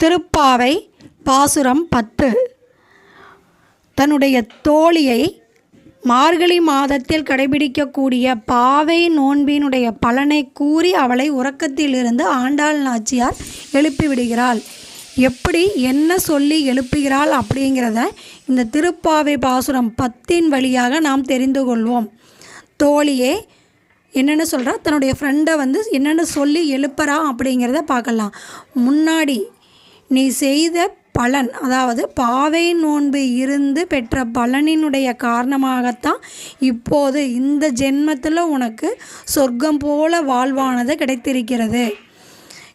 திருப்பாவை பாசுரம் பத்து. தன்னுடைய தோழியை மார்கழி மாதத்தில் கடைபிடிக்கக்கூடிய பாவை நோன்பினுடைய பலனை கூறி அவளை உறக்கத்திலிருந்து ஆண்டாள் நாச்சியார் எழுப்பிவிடுகிறாள். எப்படி என்ன சொல்லி எழுப்புகிறாள் அப்படிங்கிறத இந்த திருப்பாவை பாசுரம் பத்தின் வழியாக நாம் தெரிந்து கொள்வோம். தோழியே என்னென்ன சொல்கிறா தன்னுடைய ஃப்ரெண்டை வந்து என்னென்ன சொல்லி எழுப்புறா அப்படிங்கிறத பார்க்கலாம். முன்னாடி நீ செய்த பலன் அதாவது பாவை நோன்பு இருந்து பெற்ற பலனினுடைய காரணமாகத்தான் இப்போது இந்த ஜென்மத்தில் உனக்கு சொர்க்கம் போல வாழ்வானது கிடைத்திருக்கிறது.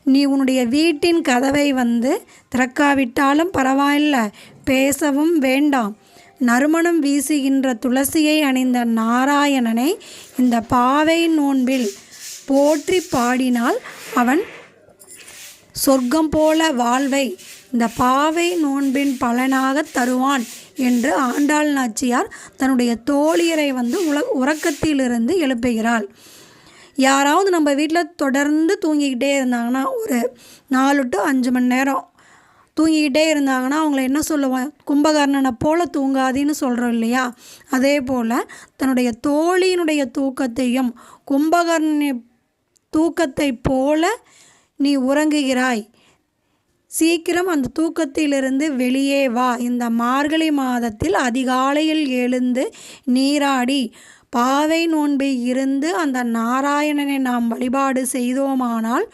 நீ உன்னுடைய வீட்டின் கதவை வந்து திறக்காவிட்டாலும் பரவாயில்ல பேசவும் வேண்டாம். நறுமணம் வீசுகின்ற துளசியை அணிந்த நாராயணனை இந்த பாவை நோன்பில் போற்றி பாடினால் அவன் சொர்க்கம் போல வாழ்வை இந்த பாவை நோன்பின் பலனாக தருவான் என்று ஆண்டாள் நாச்சியார் தன்னுடைய தோழியரை வந்து உல உறக்கத்திலிருந்து எழுப்புகிறாள். யாராவது நம்ம வீட்டில் தொடர்ந்து தூங்கிக்கிட்டே இருந்தாங்கன்னா ஒரு நாலு டு அஞ்சு மணி நேரம் தூங்கிக்கிட்டே இருந்தாங்கன்னா அவங்கள என்ன சொல்லுவோம் கும்பகர்ணனை போல தூங்காதீன்னு சொல்கிறோம் இல்லையா? அதே போல் தன்னுடைய தோழியினுடைய தூக்கத்தையும் கும்பகர்ணனை தூக்கத்தை போல நீ உறங்குகிறாய். சீக்கிரம் அந்த தூக்கத்திலிருந்து வெளியே வா. இந்த மார்கழி மாதத்தில் அதிகாலையில் எழுந்து நீராடி பாவை நோன்பு இருந்து அந்த நாராயணனை நாம் வழிபாடு செய்தோமானால்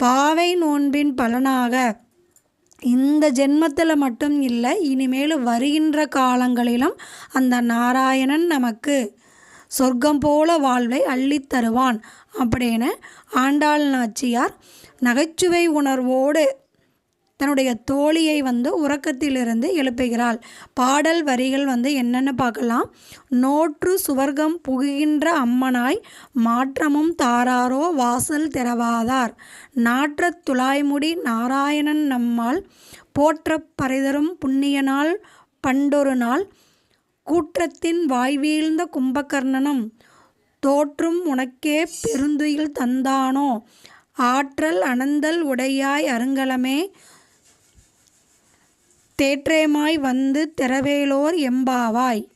பாவை நோன்பின் பலனாக இந்த ஜென்மத்தில் மட்டும் இல்லை இனிமேல் வருகின்ற காலங்களிலும் அந்த நாராயணன் நமக்கு சொர்க்கம் போல வாழ்வை அள்ளித் தருவான் அப்படின்னு ஆண்டாள் நாச்சியார் நகைச்சுவை உணர்வோடு தன்னுடைய தோழியை வந்து உறக்கத்திலிருந்து எழுப்புகிறாள். பாடல் வரிகள் வந்து என்னென்னு பார்க்கலாம். நோற்று சுவர்க்கம் புகுகின்ற அம்மனாய் மாற்றமும் தாராரோ வாசல் திறவாதார். நாற்றத் துளாய்முடி நாராயணன் நம்மால் போற்ற பரிதரும் புண்ணிய நாள் பண்டொரு நாள் கூற்றத்தின் வாய்வீழ்ந்த கும்பகர்ணனும் தோற்றும் உனக்கே பெருந்துயில் தந்தானோ? ஆற்றல் அனந்தல் உடையாய் அருங்கலமே. தேற்றேமாய் வந்து திறவேலோர் எம்பாவாய்.